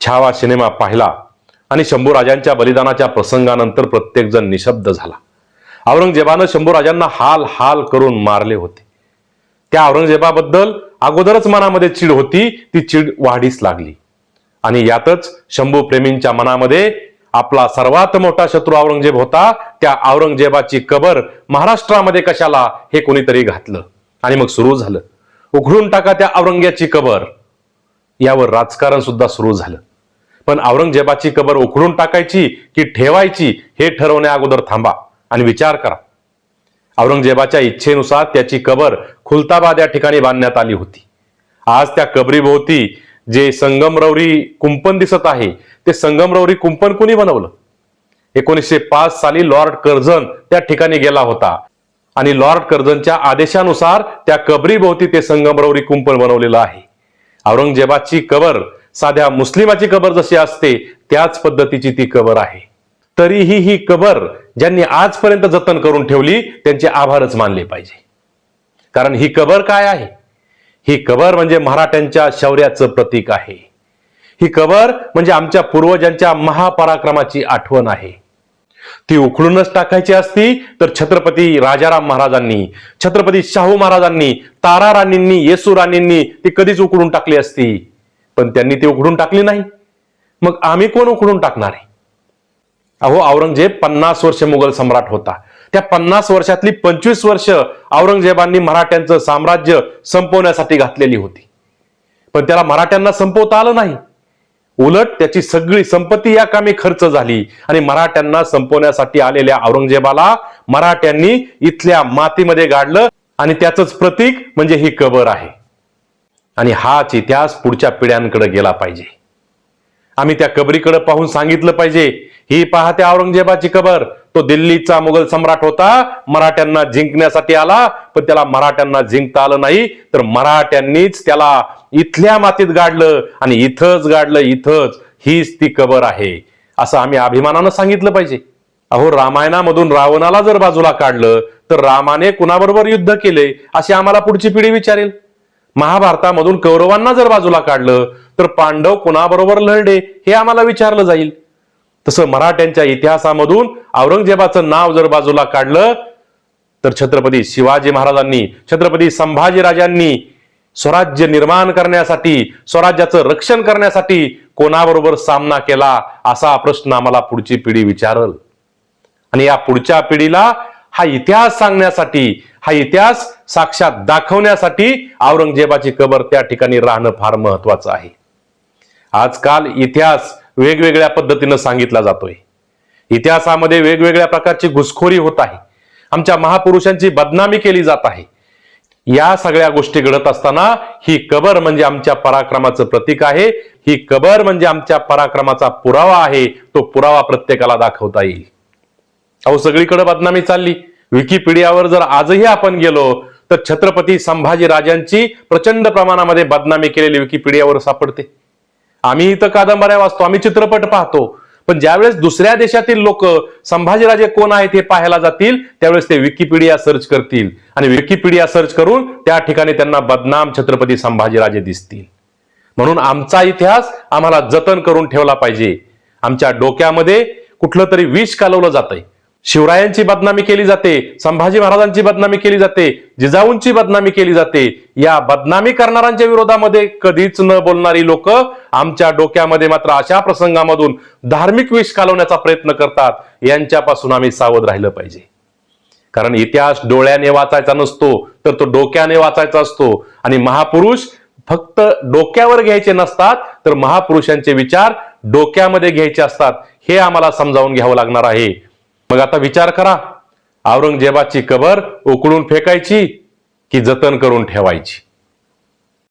Chhava cinema पाहिला आणि शंभूराजांच्या बलिदानाच्या प्रसंगानंतर प्रत्येकजण निशब्द झाला. औरंगजेबानं शंभूराजांना हाल हाल करून मारले होते. त्या औरंगजेबाबद्दल अगोदरच मनामध्ये चीड होती ती चीड वाढीस लागली. आणि यातच शंभू प्रेमींच्या मनामध्ये आपला सर्वात मोठा शत्रू औरंगजेब होता त्या औरंगजेबाची कबर महाराष्ट्रामध्ये कशाला हे कोणीतरी घातलं. आणि मग सुरू झालं. उघडून टाका त्या औरंग्याची कबर. यावर राजकारण सुद्धा सुरू झालं. पण औरंगजेबाची कबर उखडून टाकायची की ठेवायची हे ठरवण्या अगोदर थांबा आणि विचार करा. औरंगजेबाच्या इच्छेनुसार त्याची कबर खुलताबाद या ठिकाणी बांधण्यात आली होती. आज त्या कबरीभोवती जे संगमरवरी कुंपण दिसत आहे ते संगमरवरी कुंपण कुणी बनवलं? एकोणीसशे पाच साली लॉर्ड कर्झन त्या ठिकाणी गेला होता आणि लॉर्ड कर्झनच्या आदेशानुसार त्या कबरीभोवती ते संगमरवरी कुंपण बनवलेलं आहे. औरंगजेबाची कबर साध्या मुस्लिमाची कबर जशी असते त्याच पद्धतीची ती कबर आहे. तरीही ही कबर ज्यांनी आजपर्यंत जतन करून ठेवली त्यांचे आभारच मानले पाहिजे. कारण ही कबर काय आहे? ही कबर म्हणजे मराठ्यांच्या शौर्याचं प्रतीक आहे. ही कबर म्हणजे आमच्या पूर्वजांच्या महापराक्रमाची आठवण आहे. ती उखडूनच टाकायची असती तर छत्रपती राजाराम महाराजांनी छत्रपती शाहू महाराजांनी तारा राणींनी येसू राणींनी ती कधीच उकळून टाकली असती. पण त्यांनी ती उघडून टाकली नाही. मग आम्ही कोण उघडून टाकणार आहे? अहो औरंगजेब पन्नास वर्ष मुघल सम्राट होता. त्या पन्नास वर्षातली पंचवीस वर्ष औरंगजेबांनी मराठ्यांचं साम्राज्य संपवण्यासाठी घातलेली होती. पण त्याला मराठ्यांना संपवता आलं नाही. उलट त्याची सगळी संपत्ती या कामी खर्च झाली आणि मराठ्यांना संपवण्यासाठी आलेल्या औरंगजेबाला मराठ्यांनी इथल्या मातीमध्ये गाडलं आणि त्याच प्रतीक म्हणजे ही कबर आहे. आणि हाच इतिहास पुढच्या पिढ्यांकडे गेला पाहिजे. आम्ही त्या कबरीकडे पाहून सांगितलं पाहिजे ही पहा त्या औरंगजेबाची कबर. तो दिल्लीचा मुघल सम्राट होता मराठ्यांना जिंकण्यासाठी आला पण त्याला मराठ्यांना जिंकता आलं नाही तर मराठ्यांनीच त्याला इथल्या मातीत गाडलं आणि इथंच गाडलं इथंच. हीच ती कबर आहे असं आम्ही अभिमानानं सांगितलं पाहिजे. अहो रामायणामधून रावणाला जर बाजूला काढलं तर रामाने कुणाबरोबर युद्ध केले अशी आम्हाला पुढची पिढी विचारेल. महाभारतामधून कौरवांना जर बाजूला काढलं तर पांडव कुणाबरोबर लढले हे आम्हाला विचारलं जाईल. तसं मराठ्यांच्या इतिहासामधून औरंगजेबाचं नाव जर बाजूला काढलं तर छत्रपती शिवाजी महाराजांनी छत्रपती संभाजीराजांनी स्वराज्य निर्माण करण्यासाठी स्वराज्याचं रक्षण करण्यासाठी कोणाबरोबर सामना केला असा प्रश्न आम्हाला पुढची पिढी विचारल. आणि या पुढच्या पिढीला हा इतिहास सांगण्यासाठी हा इतिहास साक्षात दाखवण्यासाठी औरंगजेबाची कबर त्या ठिकाणी राहणं फार महत्वाचं आहे. आजकाल इतिहास वेगवेगळ्या पद्धतीनं सांगितला जातोय. इतिहासामध्ये वेगवेगळ्या प्रकारची घुसखोरी होत आहे. आमच्या महापुरुषांची बदनामी केली जात आहे. या सगळ्या गोष्टी घडत असताना ही कबर म्हणजे आमच्या पराक्रमाचं प्रतीक आहे. ही कबर म्हणजे आमच्या पराक्रमाचा पुरावा आहे. तो पुरावा प्रत्येकाला दाखवता येईल. अहो सगळीकडे बदनामी चालली. विकिपीडियावर जर आजही आपण गेलो तर छत्रपती संभाजी राजांची प्रचंड प्रमाणामध्ये बदनामी केलेली विकिपीडियावर सापडते. आम्ही इथं कादंबऱ्या वाचतो आम्ही चित्रपट पाहतो. पण ज्यावेळेस दुसऱ्या देशातील लोक संभाजीराजे कोण आहेत हे पाहायला जातील त्यावेळेस ते विकिपीडिया सर्च करतील. आणि विकिपीडिया सर्च करून त्या ठिकाणी त्यांना बदनाम छत्रपती संभाजीराजे दिसतील. म्हणून आमचा इतिहास आम्हाला जतन करून ठेवला पाहिजे. आमच्या डोक्यामध्ये कुठलं तरी विष कालवलं जातंय. शिवरायांची बदनामी केली जाते संभाजी महाराजांची बदनामी केली जाते जिजाऊंची बदनामी केली जाते. या बदनामी करणाऱ्यांच्या विरोधामध्ये कधीच न बोलणारी लोक आमच्या डोक्यामध्ये मात्र अशा प्रसंगामधून धार्मिक विष कालवण्याचा प्रयत्न करतात. यांच्यापासून आम्ही सावध राहिलं पाहिजे. कारण इतिहास डोळ्याने वाचायचा नसतो तर तो डोक्याने वाचायचा असतो. आणि महापुरुष फक्त डोक्यावर घ्यायचे नसतात तर महापुरुषांचे विचार डोक्यामध्ये घ्यायचे असतात. हे आम्हाला समजावून घ्यावं लागणार आहे. मग आता विचार करा. औरंगजेबाची कबर उकळून फेकायची की जतन करून ठेवायची?